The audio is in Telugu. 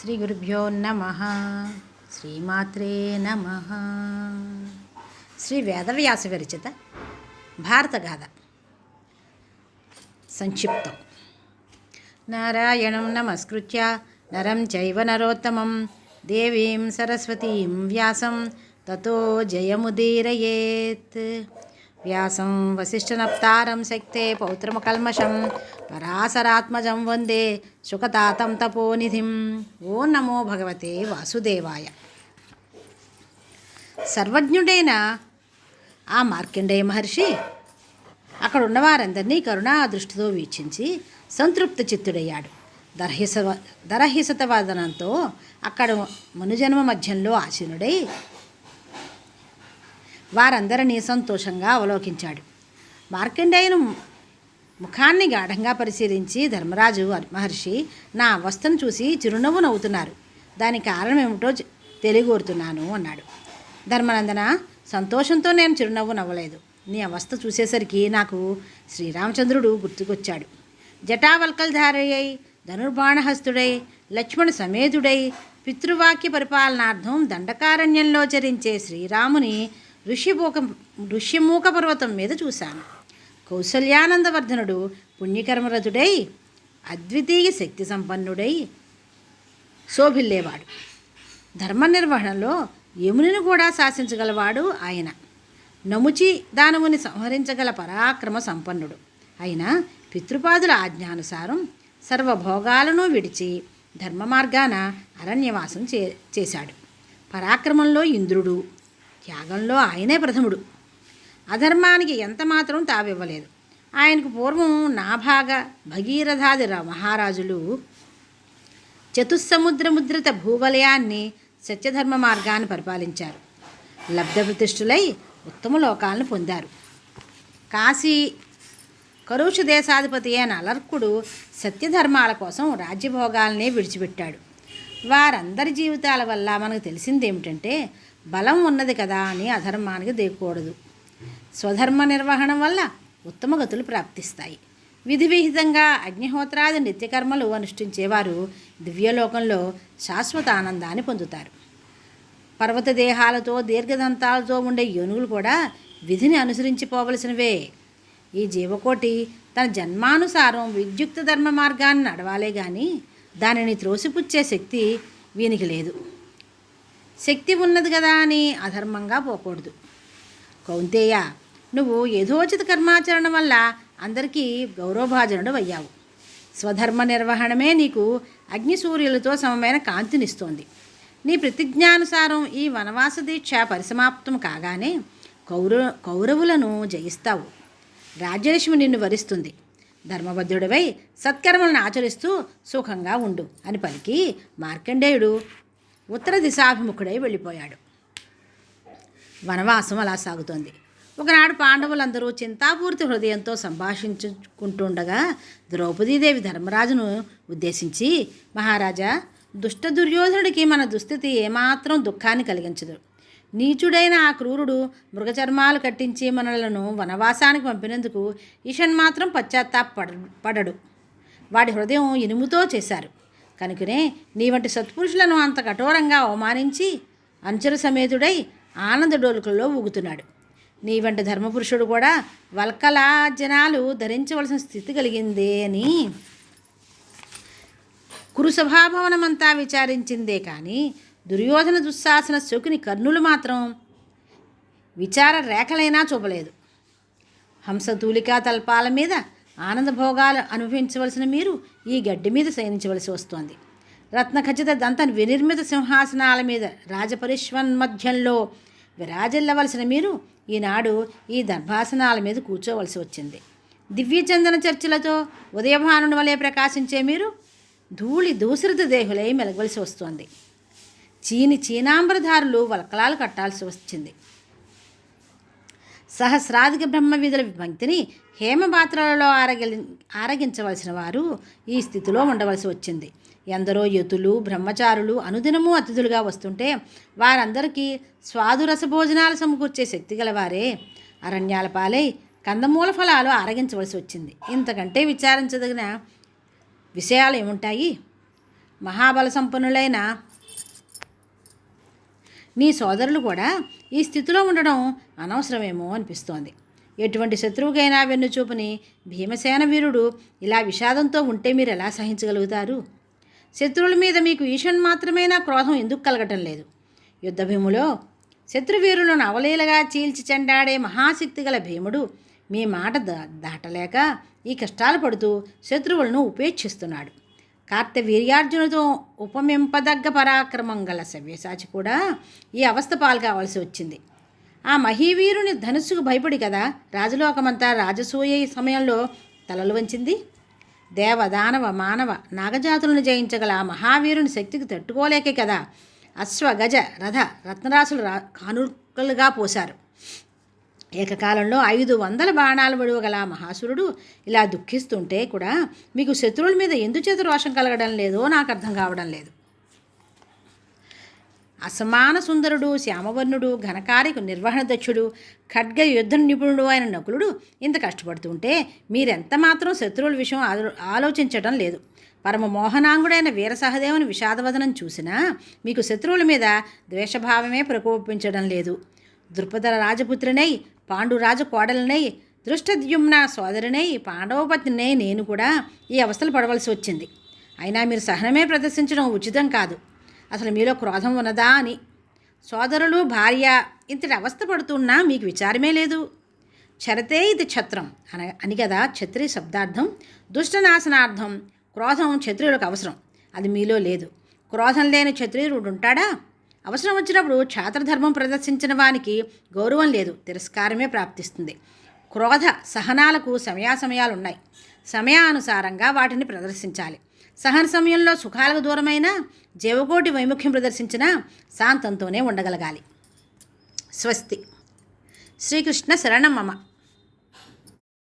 శ్రీ గురుభ్యో నమ. శ్రీమాత్రే నమ. శ్రీ వేదవ్యాస విరచిత భారతగాథ సంక్షిప్తం. నారాయణం నమస్కృత్య నరం చైవ నరోత్తమం దేవీం సరస్వతీం వ్యాసం తతో జయముదీరయేత్. వ్యాసం వశిష్ఠనప్తారం శక్తే పౌత్రమకల్మషం పరాశరాత్మజం వందే సుఖతాతం తపోనిధిం. ఓ నమో భగవతే వాసుదేవాయ. సర్వజ్ఞుడైన ఆ మార్కండేయ మహర్షి అక్కడ ఉన్నవారందరినీ కరుణా దృష్టితో వీక్షించి సంతృప్త చిత్తుడయ్యాడు. దర్హిస దరహిసతవాదనంతో అక్కడ మనుజన్మ మధ్యంలో ఆసీనుడై వారందరినీ సంతోషంగా అవలోకించాడు. మార్కండేయును ముఖాన్ని గాఢంగా పరిశీలించి ధర్మరాజు మహర్షి నా అవస్థను చూసి చిరునవ్వు నవ్వుతున్నారు. దానికి కారణం ఏమిటో తెలియగోరుతున్నాను అన్నాడు. ధర్మనందన సంతోషంతో నేను చిరునవ్వు నవ్వలేదు. నీ అవస్థ చూసేసరికి నాకు శ్రీరామచంద్రుడు గుర్తుకొచ్చాడు. జటావల్కల్ధారయ్యై ధనుర్బాణహస్తుడై లక్ష్మణ సమేతుడై పితృవాక్య పరిపాలనార్థం దండకారణ్యంలో చరించే శ్రీరాముని ఋష్యమూక ఋష్యమూక పర్వతం మీద చూశాను. కౌసల్యానందవర్ధనుడు పుణ్యకర్మరతుడై అద్వితీయ శక్తి సంపన్నుడై శోభిల్లేవాడు. ధర్మ నిర్వహణలో యమునిని కూడా శాసించగలవాడు ఆయన. నముచి దానవుని సంహరించగల పరాక్రమ సంపన్నుడు. అయిన పితృపాదుల ఆజ్ఞానుసారం సర్వభోగాలను విడిచి ధర్మ మార్గాన అరణ్యవాసం చే చేశాడు. పరాక్రమంలో ఇంద్రుడు త్యాగంలో ఆయనే ప్రథముడు. అధర్మానికి ఎంత మాత్రం తావివ్వలేదు. ఆయనకు పూర్వం నాభాగ భగీరథాది మహారాజులు చతుస్సముద్రముద్రిత భూవలయాన్ని సత్యధర్మ మార్గాన్ని పరిపాలించారు. లబ్ధ ప్రతిష్ఠులై ఉత్తమ లోకాలను పొందారు. కాశీ కరుషు దేశాధిపతి అయిన అలర్కుడు సత్యధర్మాల కోసం రాజ్యభోగాలనే విడిచిపెట్టాడు. వారందరి జీవితాల వల్ల మనకు తెలిసింది ఏమిటంటే బలం ఉన్నది కదా అని అధర్మానికి దిగకూడదు. స్వధర్మ నిర్వహణ వల్ల ఉత్తమ గతులు ప్రాప్తిస్తాయి. విధి విహితంగా అగ్నిహోత్రాది నిత్యకర్మలు అనుష్ఠించేవారు దివ్యలోకంలో శాశ్వత ఆనందాన్ని పొందుతారు. పర్వత దేహాలతో దీర్ఘదంతాలతో ఉండే ఏనుగులు కూడా విధిని అనుసరించిపోవలసినవే. ఈ జీవకోటి తన జన్మానుసారం విద్యుక్త ధర్మ మార్గాన్ని నడవాలే కానీ దానిని త్రోసిపుచ్చే శక్తి వీనికి లేదు. శక్తి ఉన్నది కదా అని అధర్మంగా పోకూడదు. కౌంతేయ నువ్వు యథోచిత కర్మాచరణ వల్ల అందరికీ గౌరవభాజనుడు అయ్యావు. స్వధర్మ నిర్వహణమే నీకు అగ్నిసూర్యులతో సమమైన కాంతినిస్తోంది. నీ ప్రతిజ్ఞానుసారం ఈ వనవాస దీక్ష పరిసమాప్తం కాగానే కౌర కౌరవులను జయిస్తావు. రాజ్యలక్ష్మి నిన్ను వరిస్తుంది. ధర్మబద్ధుడివై సత్కర్మలను ఆచరిస్తూ సుఖంగా ఉండు అని పలికి మార్కండేయుడు ఉత్తర దిశాభిముఖుడై వెళ్ళిపోయాడు. వనవాసం అలా సాగుతోంది. ఒకనాడు పాండవులందరూ చింతాపూర్తి హృదయంతో సంభాషించుకుంటుండగా ద్రౌపదీదేవి ధర్మరాజును ఉద్దేశించి మహారాజా దుష్ట దుర్యోధనుడికి మన దుస్థితి ఏమాత్రం దుఃఖాన్ని కలిగించదు. నీచుడైన ఆ క్రూరుడు మృగచర్మాలు కట్టించి మనలను వనవాసానికి పంపినందుకు ఈషన్ మాత్రం పశ్చాత్తాప పడడు. వాడి హృదయం ఇనుముతో చేశారు. కనుకనే నీ వంటి సత్పురుషులను అంత కఠోరంగా అవమానించి అంచర సమేతుడై ఆనంద డోలుకల్లో ఊగుతున్నాడు. నీ వంటి ధర్మపురుషుడు కూడా వల్కలా జనాలు ధరించవలసిన స్థితి కలిగిందే అని కురుసభాభవనమంతా విచారించిందే కానీ దుర్యోధన దుశ్శాసన శకుని కర్ణులు మాత్రం విచార రేఖలైనా చూపలేదు. హంస తూలికా తల్పాల మీద ఆనందభోగాలు అనుభవించవలసిన మీరు ఈ గడ్డి మీద శయనించవలసి వస్తోంది. రత్నఖచిత దంత వినిర్మిత సింహాసనాల మీద రాజపరిష్వన్మధ్యంలో విరాజిల్లవలసిన మీరు ఈనాడు ఈ దర్భాసనాల మీద కూర్చోవలసి వచ్చింది. దివ్యచందన చర్చలతో ఉదయభానుడి వలె ప్రకాశించే మీరు ధూళి దూసరిత దేహులై మెలగవలసి వస్తోంది. చీని చీనాంబరధారులు వలకలాలు కట్టాల్సి వచ్చింది. సహస్రాధిక బ్రహ్మ విధుల విభక్తిని హేమపాత్రలలో ఆరగి ఆరగించవలసిన వారు ఈ స్థితిలో ఉండవలసి వచ్చింది. ఎందరో యతులు బ్రహ్మచారులు అనుదినము అతిథులుగా వస్తుంటే వారందరికీ స్వాదురస భోజనాలు సమకూర్చే శక్తి గలవారే. అరణ్యాల పాలై కందమూల ఫలాలు ఆరగించవలసి వచ్చింది. ఇంతకంటే విచారించదగిన విషయాలు ఏముంటాయి? మహాబల సంపన్నులైన నీ సోదరులు కూడా ఈ స్థితిలో ఉండడం అనవసరమేమో అనిపిస్తోంది. ఎటువంటి శత్రువుకైనా వెన్నుచూపుని భీమసేన వీరుడు ఇలా విషాదంతో ఉంటే మీరు ఎలా సహించగలుగుతారు? శత్రువుల మీద మీకు ఈషన్ మాత్రమేనా క్రోధం? ఎందుకు కలగటం లేదు? యుద్ధభీములో శత్రువీరులను అవలీలగా చీల్చి చెండాడే మహాశక్తి గల భీముడు మీ మాట దా దాటలేక ఈ కష్టాలు పడుతూ శత్రువులను ఉపేక్షిస్తున్నాడు. కార్తవీర్యార్జునుతో ఉపమింపదగ్గ పరాక్రమం గల సవ్యసాచి కూడా ఈ అవస్థ పాలు కావాల్సి వచ్చింది. ఆ మహీవీరుని ధనుస్సుకు భయపడి కదా రాజలోకమంతా రాజసూయ సమయంలో తలలు వంచింది? దేవ దానవ మానవ నాగజాతులను జయించగల ఆ మహావీరుని శక్తికి తట్టుకోలేకే కదా అశ్వ గజ రథ రత్నరాశులు రా కానుకలుగా పోశారు. ఏకకాలంలో ఐదు వందల బాణాలు విడువగల మహాసురుడు ఇలా దుఃఖిస్తుంటే కూడా మీకు శత్రువుల మీద ఎందుచేత రోషం కలగడం లేదో నాకు అర్థం కావడం లేదు. అసమాన సుందరుడు శ్యామవర్ణుడు ఘనకారికు నిర్వహణ దక్షుడు ఖడ్గ యుద్ధ నిపుణుడు అయిన నకులుడు ఇంత కష్టపడుతుంటే మీరెంత మాత్రం శత్రువుల విషయం ఆలో- ఆలోచించడం లేదు. పరమ మోహనాంగుడైన వీర సహదేవుని విషాదవదనం చూసినా మీకు శత్రువుల మీద ద్వేషభావమే ప్రకోపించడం లేదు. దృపదల రాజపుత్రినై పాండురాజు కోడలనై దృష్టద్యుమ్న సోదరినై పాండవపతినై నేను కూడా ఈ అవస్థలు పడవలసి వచ్చింది. అయినా మీరు సహనమే ప్రదర్శించడం ఉచితం కాదు. అసలు మీలో క్రోధం ఉన్నదా అని. సోదరులు భార్య ఇంతటి అవస్థ పడుతున్నా మీకు విచారమే లేదు. చరతే ఇది ఛత్రం అన అని కదా ఛత్రి శబ్దార్థం దుష్టనాశనార్థం క్రోధం క్షత్రియులకు అవసరం. అది మీలో లేదు. క్రోధం లేని క్షత్రియుడు ఉంటాడా? అవసరం వచ్చినప్పుడు క్షాత్రధర్మం ప్రదర్శించిన వానికి గౌరవం లేదు తిరస్కారమే ప్రాప్తిస్తుంది. క్రోధ సహనాలకు సమయాసమయాలు ఉన్నాయి సమయానుసారంగా వాటిని ప్రదర్శించాలి. సహన సమయంలో సుఖాలకు దూరమైన జీవకోటి వైముఖ్యం ప్రదర్శించిన శాంతంతోనే ఉండగలగాలి. స్వస్తి. శ్రీకృష్ణ శరణం మమ.